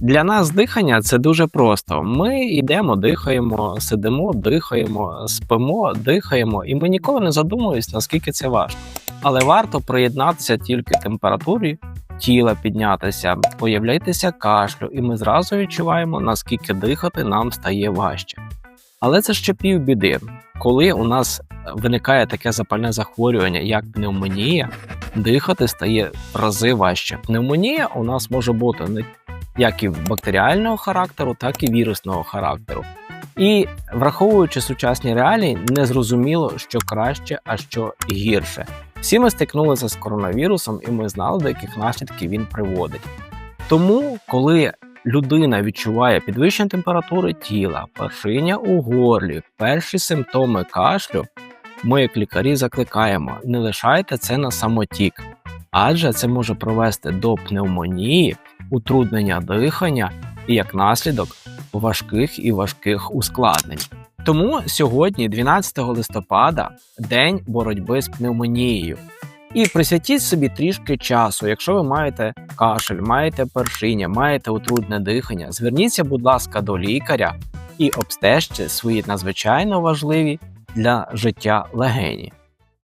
Для нас дихання це дуже просто. Ми йдемо, дихаємо, сидимо, дихаємо, спимо, дихаємо, і ми ніколи не задумуємося, наскільки це важко. Але варто приєднатися тільки температурі тіла піднятися, появляйтеся кашлю, і ми зразу відчуваємо, наскільки дихати нам стає важче. Але це ще півбіди. Коли у нас виникає таке запальне захворювання, як пневмонія, дихати стає в рази важче. Пневмонія у нас може бути не як і бактеріального характеру, так і вірусного характеру. І враховуючи сучасні реалії, не зрозуміло, що краще, а що гірше. Всі ми стикнулися з коронавірусом, і ми знали, до яких наслідків він приводить. Тому, коли людина відчуває підвищення температури тіла, першиння у горлі, перші симптоми кашлю, ми, як лікарі, закликаємо: не лишайте це на самотік, адже це може привести до пневмонії, утруднення дихання і як наслідок важких і важких ускладнень. Тому сьогодні, 12 листопада, день боротьби з пневмонією. І присвятіть собі трішки часу. Якщо ви маєте кашель, маєте першиння, маєте утрудне дихання, зверніться, будь ласка, до лікаря і обстежте свої надзвичайно важливі для життя легені.